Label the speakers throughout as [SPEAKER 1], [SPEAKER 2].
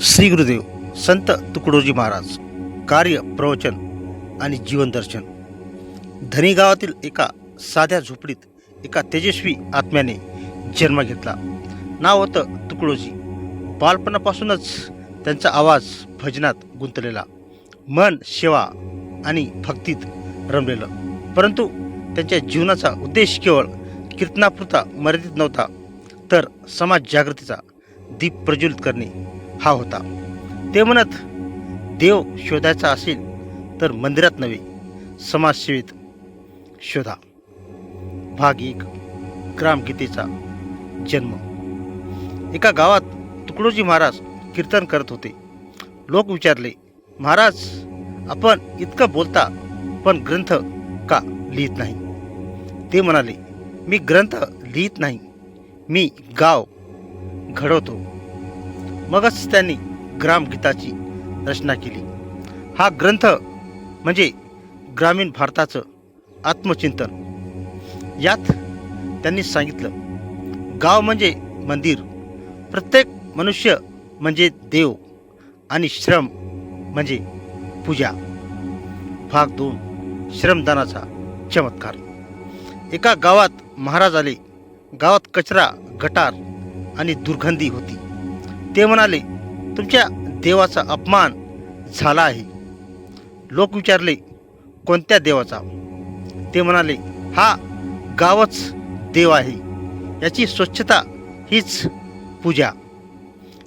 [SPEAKER 1] श्री गुरुदेव संत तुकडोजी महाराज कार्य प्रवचन आणि जीवनदर्शन धनी गावातील एका साध्या झोपडीत एका तेजस्वी आत्म्याने जन्म घेतला. नाव होतं तुकडोजी. बालपणापासूनच त्यांचा आवाज भजनात गुंतलेला. मन सेवा आणि भक्तीत रमलेलं. परंतु त्यांच्या जीवनाचा उद्देश केवळ कीर्तनापुरता मर्यादित नव्हता तर समाज जागृतीचा दीप प्रज्वलित करणे. हा होता. ते म्हणत देव शोधायचा असेल तर मंदिरात नव्हे समाजसेवेत शोधा. भाग एक ग्रामगीतेचा जन्म. एका गावात तुकडोजी महाराज कीर्तन करत होते. लोक विचारले महाराज आपण इतकं बोलता पण ग्रंथ का लिहित नाही? ते म्हणाले मी ग्रंथ लिहित नाही. मी गाव घडवतो. मगच त्यांनी ग्रामगीताची रचना केली. हा ग्रंथ म्हणजे ग्रामीण भारताचं आत्मचिंतन. यात त्यांनी सांगितलं गाव म्हणजे मंदिर प्रत्येक मनुष्य म्हणजे देव आणि श्रम म्हणजे पूजा. भाग दोन श्रमदानाचा चमत्कार. एका गावात महाराज आले. गावात कचरा गटार आणि दुर्गंधी होती. ते म्हणाले तुमच्या देवाचा अपमान झाला आहे. लोक विचारले कोणत्या देवाचा? ते म्हणाले हा गावच देव आहे. याची स्वच्छता हीच पूजा.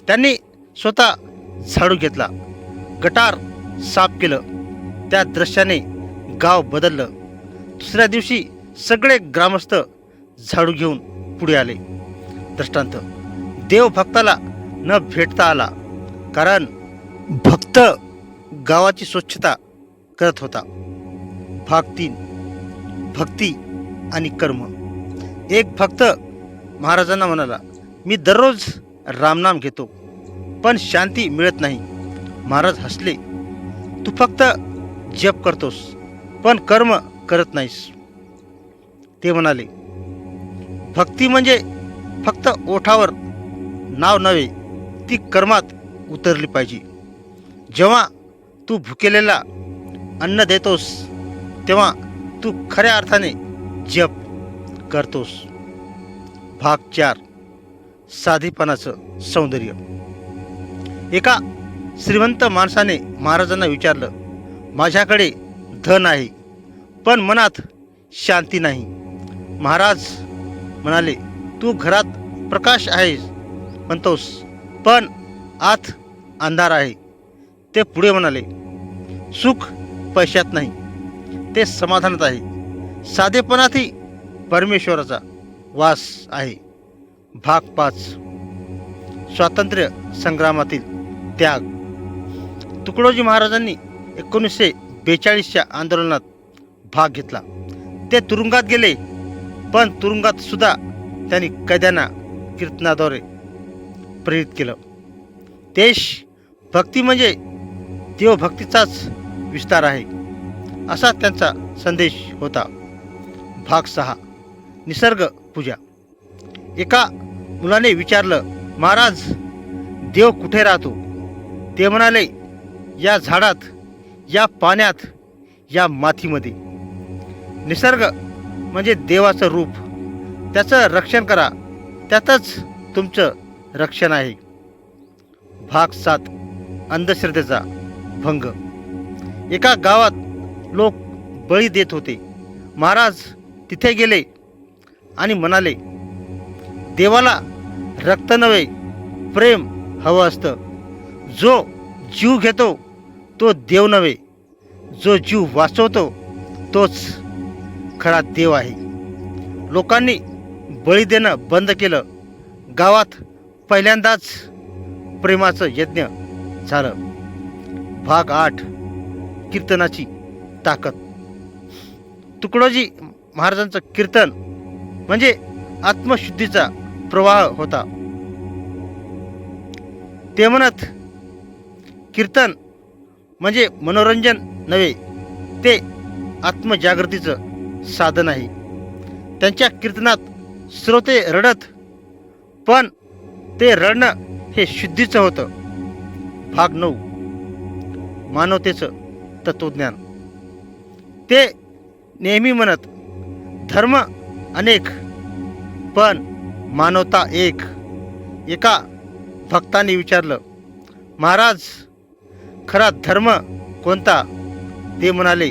[SPEAKER 1] त्यांनी स्वतः झाडू घेतला गटार साफ केलं त्या दृश्याने गाव बदललं. दुसऱ्या दिवशी सगळे ग्रामस्थ झाडू घेऊन पुढे आले. दृष्टांत देवभक्ताला न भेटता आला. कारण भक्त गावाची स्वच्छता करत होता. भाग तीन. भक्ती आणि कर्म. एक भक्त महाराजांना म्हणाला मी दररोज रामनाम घेतो पण शांती मिळत नाही. महाराज हसले तू फक्त जप करतोस पण कर्म करत नाहीस. ते म्हणाले भक्ती म्हणजे फक्त ओठावर नाव नव्हे ती कर्मात उतरली पाहिजे. जेव्हा तू भुकेलेला अन्न देतोस तेव्हा तू खऱ्या अर्थाने जप करतोस. भाग चार. साधेपणाचं सौंदर्य. एका श्रीमंत माणसाने महाराजांना विचारलं माझ्याकडे धन आहे पण मनात शांती नाही. महाराज म्हणाले तू घरात प्रकाश आहेस म्हणतोस. पण आत अंधार आहे. ते पुढे म्हणाले सुख पैशात नाही. ते समाधानात आहे. साधेपणातही परमेश्वराचा वास आहे. भाग पाच. स्वातंत्र्य संग्रामातील त्याग. तुकडोजी महाराजांनी एकोणीसशे बेचाळीसच्या आंदोलनात भाग घेतला. ते तुरुंगात गेले पण तुरुंगात सुद्धा त्यांनी कैद्यांना कीर्तनाद्वारे प्रेरित केलं. देश भक्ती म्हणजे देवभक्तीचाच विस्तार आहे असा त्यांचा संदेश होता. भाग सहा निसर्ग पूजा. एका मुलाने विचारलं महाराज देव कुठे राहतो? ते म्हणाले या झाडात या पाण्यात या मातीमध्ये. निसर्ग म्हणजे देवाचं रूप. त्याचं रक्षण करा. त्यातच तुमचं रक्षण आहे. भाग सात. अंधश्रद्धेचा भंग. एका गावात लोक बळी देत होते. महाराज तिथे गेले आणि म्हणाले देवाला रक्त नव्हे प्रेम हवं असतं. जो जीव घेतो तो देव नव्हे. जो जीव वाचवतो तोच खरा देव आहे. लोकांनी बळी देणं बंद केलं. गावात पहिल्यांदाच प्रेमाचं यज्ञ झालं. भाग आठ कीर्तनाची ताकद. तुकडोजी महाराजांचं कीर्तन म्हणजे आत्मशुद्धीचा प्रवाह होता. ते म्हणत कीर्तन म्हणजे मनोरंजन नव्हे ते आत्मजागृतीचं साधन आहे. त्यांच्या कीर्तनात श्रोते रडत पण ते रडणं हे शुद्धीचं होतं. भाग नऊ. मानवतेचं तत्वज्ञान. ते नेहमी म्हणत धर्म अनेक पण मानवता एक. एका भक्ताने विचारलं महाराज खरा धर्म कोणता? ते म्हणाले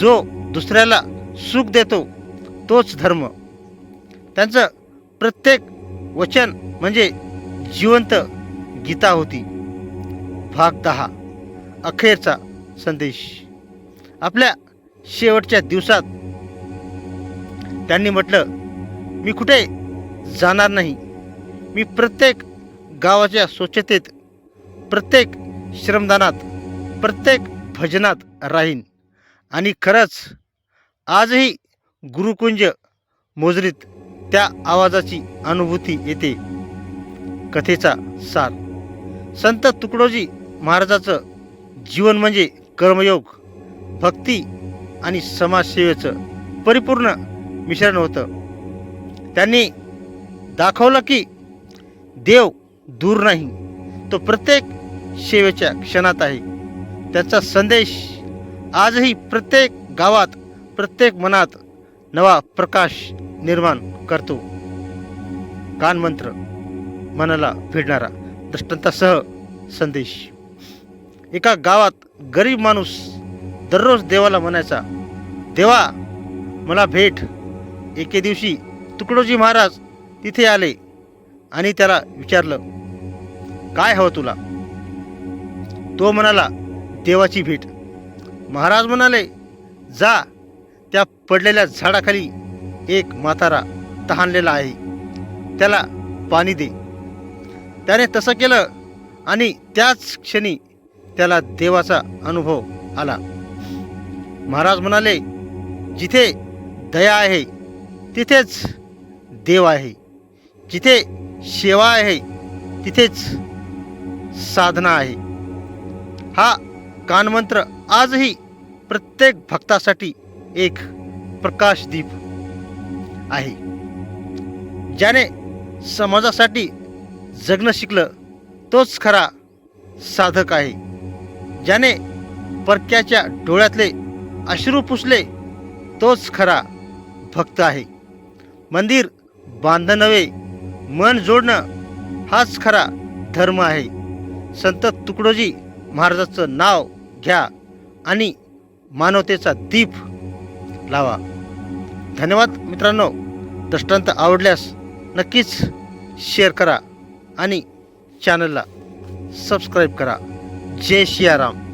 [SPEAKER 1] जो दुसऱ्याला सुख देतो तोच धर्म. त्यांचं प्रत्येक वचन म्हणजे जिवंत गीता होती. भाग दहा अखेरचा संदेश. आपल्या शेवटच्या दिवसात त्यांनी म्हटलं मी कुठे जाणार नाही. मी प्रत्येक गावाच्या स्वच्छतेत प्रत्येक श्रमदानात प्रत्येक भजनात राहीन. आणि खरंच आजही गुरुकुंज मोजरीत त्या आवाजाची अनुभूती येते. कथेचा सार. संत तुकडोजी महाराजाचं जीवन म्हणजे कर्मयोग भक्ती आणि समाजसेवेचं परिपूर्ण मिश्रण होतं. त्यांनी दाखवलं की देव दूर नाही तो प्रत्येक सेवेच्या क्षणात आहे. त्याचा संदेश आजही प्रत्येक गावात प्रत्येक मनात नवा प्रकाश निर्माण करतो. कानमंत्र मनाला भिडणारा दृष्टांतासह संदेश. एका गावात गरीब माणूस दररोज देवाला म्हणायचा देवा मला भेट. एके दिवशी तुकडोजी महाराज तिथे आले आणि त्याला विचारलं काय हवं तुला? तो म्हणाला देवाची भेट. महाराज म्हणाले जा त्या पडलेल्या झाडाखाली एक म्हातारा तहानलेला आहे. त्याला पाणी दे. त्याने तसं केलं आणि त्याच क्षणी त्याला देवाचा अनुभव आला. महाराज म्हणाले जिथे दया आहे तिथेच देव आहे. जिथे सेवा आहे तिथेच साधना आहे. हा कानमंत्र आजही प्रत्येक भक्तासाठी एक प्रकाशदीप आहे. ज्याने समाजासाठी जगणं शिकलं तोच खरा साधक आहे. ज्याने परक्याच्या डोळ्यातले अश्रू पुसले तोच खरा भक्त आहे. मंदिर बांधणं नव्हे मन जोडणं हाच खरा धर्म आहे. संत तुकडोजी महाराजाचं नाव घ्या आणि मानवतेचा दीप लावा. धन्यवाद मित्रांनो. दृष्टांत आवडल्यास नक्कीच शेअर करा. आणि चॅनलला सबस्क्राईब करा. जय सियाराम.